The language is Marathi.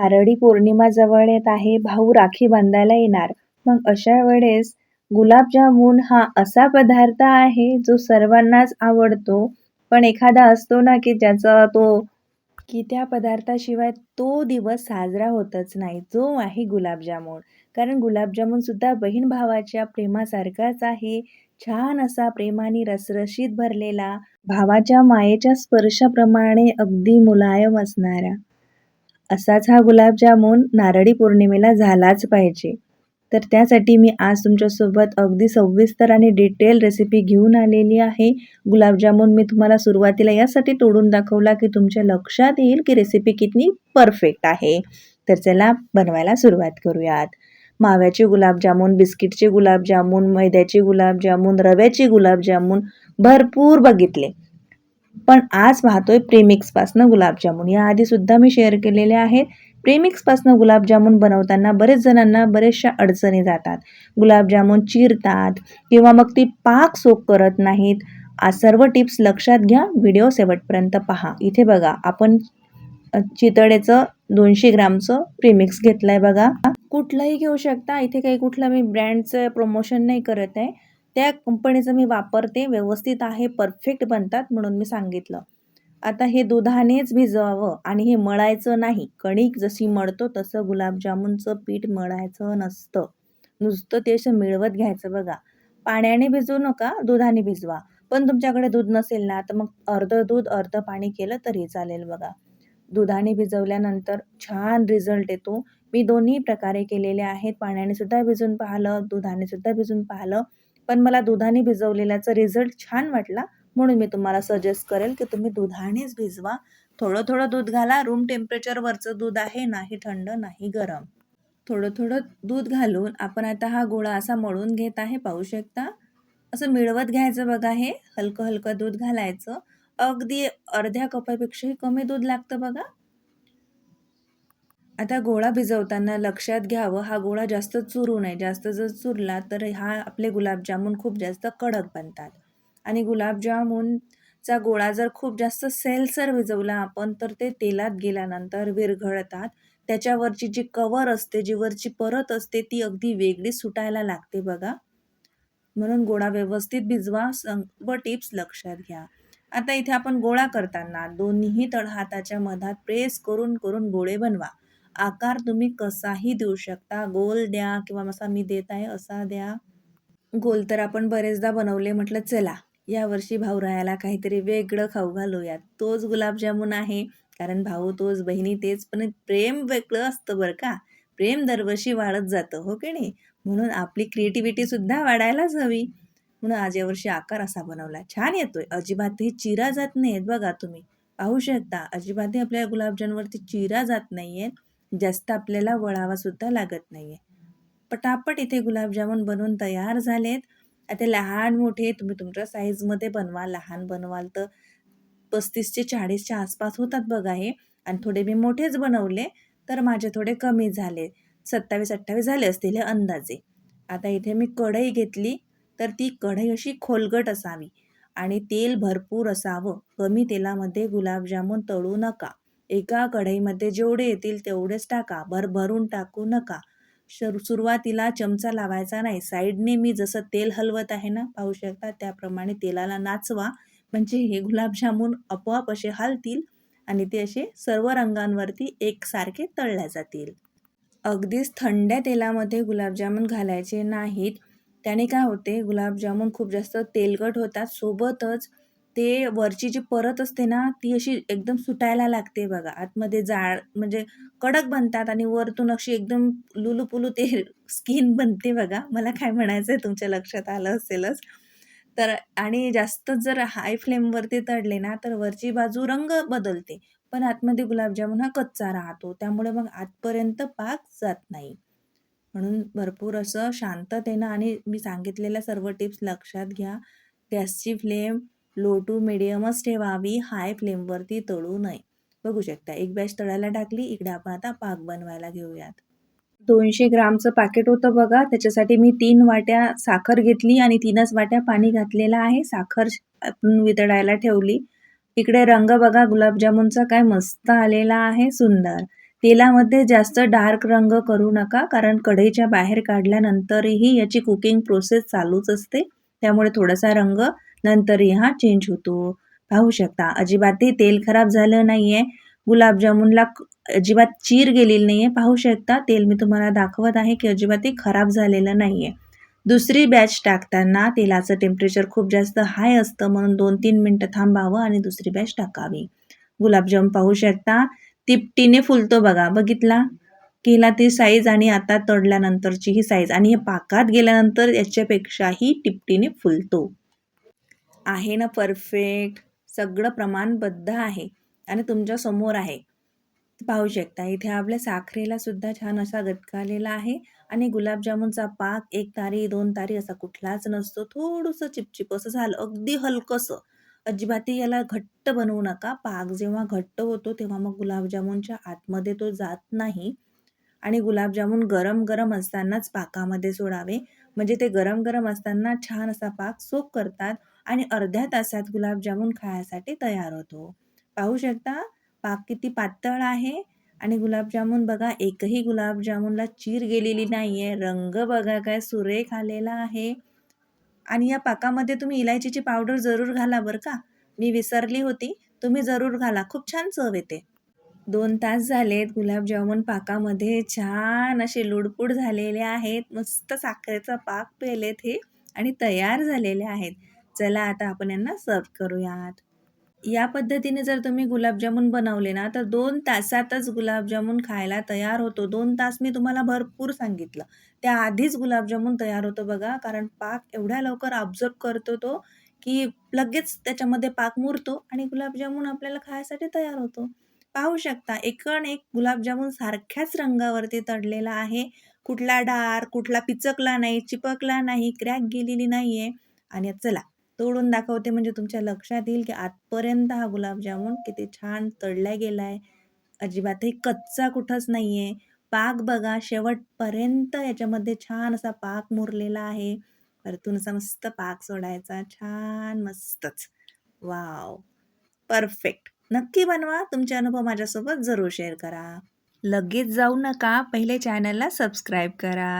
नारळी पौर्णिमा जवळ येत आहे भाऊ राखी बांधायला येणार. मग अशा वेळेस गुलाबजामुन हा असा पदार्थ आहे जो सर्वांनाच आवडतो पण एखादा असतो ना की ज्याचा तो की त्या पदार्थाशिवाय तो दिवस साजरा होतच नाही. जो आहे गुलाबजामुन. कारण गुलाबजामूनसुद्धा बहीण भावाच्या प्रेमासारखाच आहे. छान असा प्रेमाने रसरशीत भरलेला भावाच्या मायेच्या स्पर्शाप्रमाणे अगदी मुलायम असणारा. असाच हा गुलाबजामून नारळी पौर्णिमेला झालाच पाहिजे. तर त्यासाठी मी आज तुमच्यासोबत अगदी सविस्तर आणि डिटेल रेसिपी घेऊन आलेली आहे. गुलाबजामून मी तुम्हाला सुरुवातीला यासाठी तोडून दाखवला की तुमच्या लक्षात येईल की रेसिपी किती परफेक्ट आहे. तर चला बनवायला सुरुवात करूयात. माव्याचे गुलाबजामून बिस्किटचे गुलाबजामून मैद्याचे गुलाबजामून रव्याचे गुलाबजामून भरपूर बघितले. पण आज पाहतोय प्रेमिक्सपासनं गुलाबजामुन. याआधी सुद्धा मी शेअर केलेले आहेत प्रेमिक्सपासनं गुलाबजामुन बनवताना बरेच जणांना बरेचशा अडचणी जातात. गुलाबजामुन चिरतात किंवा मग ती पाक सोक करत नाहीत. आज सर्व टिप्स लक्षात घ्या. व्हिडिओ शेवटपर्यंत पहा. इथे बघा आपण चितळेचं दोनशे ग्रामचं प्रीमिक्स घेतलंय बघा. कुठलंही घेऊ शकता. इथे काही कुठलं मी ब्रँडचं प्रमोशन नाही करत आहे. त्या कंपनीचं मी वापरते व्यवस्थित आहे परफेक्ट बनतात म्हणून मी सांगितलं. आता हे दुधानेच भिजवावं आणि हे मळायचं नाही. कणिक जशी मळतो तसं गुलाबजामुनचं पीठ मळायचं नसतं. नुसतं ते असं मिळवत घ्यायचं बघा. पाण्याने भिजवू नका दुधाने भिजवा. पण तुमच्याकडे दूध नसेल ना तर मग अर्ध दूध अर्ध पाणी केलं तरी चालेल बघा. दुधाने भिजवल्यानंतर छान रिझल्ट येतो. मी दोन्ही प्रकारे केलेले आहेत. पाण्याने सुद्धा भिजून पाहिलं दुधाने सुद्धा भिजून पाहिलं. पण मला दुधाने भिजवलेल्याचा रिझल्ट छान वाटला. म्हणून मी तुम्हाला सजेस्ट करेल की तुम्ही दुधानेच भिजवा. थोडं थोडं दूध घाला. रूम टेम्परेचरवरचं दूध आहे नाही थंड नाही गरम. थोडं थोडं दूध घालून आपण आता हा गोळा असा मळून घेत आहे पाहू शकता. असं मिळवत घ्यायचं बघा हे. हलकं हलकं दूध घालायचं. अगदी अर्ध्या कपापेक्षाही कमी दूध लागतं बघा. आता गोळा भिजवताना लक्षात घ्यावं हा गोळा जास्त चुरू नये जास्त जर चुरला तर हा आपले गुलाबजामून खूप जास्त कडक बनतात. आणि गुलाबजामुनचा गोळा जर खूप जास्त सेलसर भिजवला आपण तर ते तेलात गेल्यानंतर विरघळतात. त्याच्यावरची जी कवर असते जी वरची परत असते ती अगदी वेगळी सुटायला लागते बघा. म्हणून गोळा व्यवस्थित भिजवा. व टिप्स लक्षात घ्या. आता इथे आपण गोळा करताना दोन्ही तळहाताच्या मधात प्रेस करून करून गोळे बनवा. आकार तुम्ही कसाही देऊ शकता. गोल द्या किंवा असा मी देत आहे असा द्या. गोल तर आपण बरेचदा बनवले म्हटलं चला यावर्षी भाऊ राहायला काहीतरी वेगळं खाऊ घालूयात. तोच गुलाबजामुन आहे कारण भाऊ तोच बहिणी तेच पण प्रेम वेगळं असतं बरं का. प्रेम दरवर्षी वाढत जातं हो की नाही? म्हणून आपली क्रिएटिव्हिटीसुद्धा वाढायलाच हवी. म्हणून आज यावर्षी आकार असा बनवला. छान येतोय. अजिबातही चिरा जात नाहीत बघा तुम्ही. पाहू शकता अजिबातही आपल्या गुलाबजामवरती चिरा जात नाही आहेत जास्त आपल्याला वळावा सुद्धा लागत नाहीये. पटापट इथे गुलाबजामुन बनवून तयार झालेत. आता लहान मोठे तुम्ही तुमच्या साईजमध्ये बनवा. लहान बनवाल तर पस्तीस ते चाळीसच्या आसपास होतात बघा हे. आणि थोडे मी मोठेच बनवले तर माझे थोडे कमी झाले. सत्तावीस अठ्ठावीस झाले असतील हे अंदाजे. आता इथे मी कढई घेतली तर ती कढई अशी खोलगट असावी आणि तेल भरपूर असावं. कमी तेलामध्ये गुलाबजामुन तळू नका. एका कढईमध्ये जेवढे येतील तेवढेच टाका. भरभरून टाकू नका. शर सुरुवातीला चमचा लावायचा नाही. साईडने मी जसं तेल हलवत आहे ना पाहू शकता त्याप्रमाणे तेलाला नाचवा. म्हणजे हे गुलाबजामून आपोआप असे हालतील आणि ते असे सर्व रंगांवरती एकसारखे तळल्या जातील. अगदीच थंड्या तेलामध्ये गुलाबजामून घालायचे नाहीत. त्याने काय होते गुलाबजामून खूप जास्त तेलकट होतात. सोबतच ते वरची जी परत असते ना ती अशी एकदम सुटायला लागते बघा. आतमध्ये जाळ म्हणजे कडक बनतात आणि वरतून अशी एकदम लुलूपुलू ते स्किन बनते बघा. मला काय म्हणायचं आहे तुमच्या लक्षात आलं असेलच. तर आणि जास्त जर हाय फ्लेमवरती तळले ना तर वरची बाजू रंग बदलते. पण आतमध्ये गुलाबजामुन हा कच्चा राहतो. त्यामुळे मग आतपर्यंत पाक जात नाही. म्हणून भरपूर असं शांततेनं आणि मी सांगितलेल्या सर्व टिप्स लक्षात घ्या. गॅसची फ्लेम लो टू मिडियमच ठेवावी हाय फ्लेमवरती तळू नये. बघू शकता एक बॅच तळायला टाकली इकडे आपण आता पाक बनवायला घेऊयात. दोनशे ग्रामचं पॅकेट होतं बघा त्याच्यासाठी मी तीन वाट्या साखर घेतली आणि तीनच वाट्या पाणी घातलेलं आहे. साखर वितळायला ठेवली. इकडे रंग बघा गुलाबजामुनचा काय मस्त आलेला आहे सुंदर. तेलामध्ये जास्त डार्क रंग करू नका कारण कढईच्या बाहेर काढल्यानंतरही याची कुकिंग प्रोसेस चालूच असते. त्यामुळे थोडासा रंग नंतरही हा चेंज होतो. पाहू शकता अजिबातही तेल खराब झालं नाही आहे गुलाबजामुनला अजिबात चीर गेलेली नाही आहे पाहू शकता तेल मी तुम्हाला दाखवत आहे की अजिबातही खराब झालेलं नाही आहे दुसरी बॅच टाकताना तेलाचं टेम्परेचर खूप जास्त हाय असतं म्हणून दोन तीन मिनटं थांबावं आणि दुसरी बॅच टाकावी. गुलाबजाम पाहू शकता तिपटीने फुलतो बघा. बघितला? केला ती साईज आणि आता तडल्यानंतरची ही साईज आणि हे पाकात गेल्यानंतर याच्यापेक्षाही टिपटीने फुलतो. आहे ना परफेक्ट सगळं प्रमाणबद्ध आहे. आणि तुमच्यासमोर आहे. पाहू शकता इथे आपल्या साखरेला सुद्धा छान असा गटकालेला आहे. आणि गुलाबजामुनचा पाक एक तारी दोन तारी असा कुठलाच नसतो. थोडंसं चिपचिप असं झालं. अगदी हलकंसं. अजिबाती याला घट्ट बनवू नका. पाक जेव्हा घट्ट होतो तेव्हा मग गुलाबजामुनच्या आतमध्ये तो जात नाही. आणि गुलाबजामुन गरम गरम असतानाच पाकामध्ये सोडावे. म्हणजे ते गरम गरम असताना छान असा पाक सोक करतात. आणि अर्ध्या तासात गुलाबजामुन खाण्यासाठी तयार होतो. पाहू शकता पाक किती पातळ आहे आणि गुलाबजामुन बघा एकही गुलाबजामुनला चीर गेलेली नाही आहे रंग बघा काय सुरेख आलेला आहे. आणि या पाकामध्ये तुम्ही इलायचीची पावडर जरूर घाला बरं का. मी विसरली होती. तुम्ही जरूर घाला. खूप छान चव येते. दोन तास झालेत गुलाबजामुन पाकामध्ये. छान असे लुडपूड झालेले आहेत. मस्त साखरेचा पाक पेलेत हे आणि तयार झालेले आहेत. चला आता आपण यांना सर्व करूयात. या पद्धतीने जर तुम्ही गुलाबजामुन बनवले ना तर दोन तासातच गुलाबजामुन खायला तयार होतो. दोन तास मी तुम्हाला भरपूर सांगितलं. त्याआधीच गुलाबजामुन तयार होतो बघा कारण पाक एवढ्या लवकर ऑब्झर्व करतो तो की लगेच त्याच्यामध्ये पाक मुरतो आणि गुलाबजामुन आपल्याला खायसाठी तयार होतो. पाहू शकता एकण एक गुलाबजामुन सारख्याच रंगावरती तडलेला आहे. कुठला डार कुठला पिचकला नाही चिपकला नाही क्रॅक गेलेली नाही आहे आणि चला तोडून दाखवते म्हणजे तुमच्या लक्षात येईल की आतपर्यंत हा गुलाबजामुन किती छान तळला गेला आहे अजिबातही कच्चा कुठंच नाही आहे पाक बघा शेवटपर्यंत याच्यामध्ये छान असा पाक मुरलेला आहे. परतून असा मस्त पाक सोडायचा. छान मस्तच. वाव. परफेक्ट. नक्की बनवा. तुमचे अनुभव माझ्यासोबत जरूर शेअर करा. लगेच जाऊ नका. पहिले चॅनलला सबस्क्राईब करा.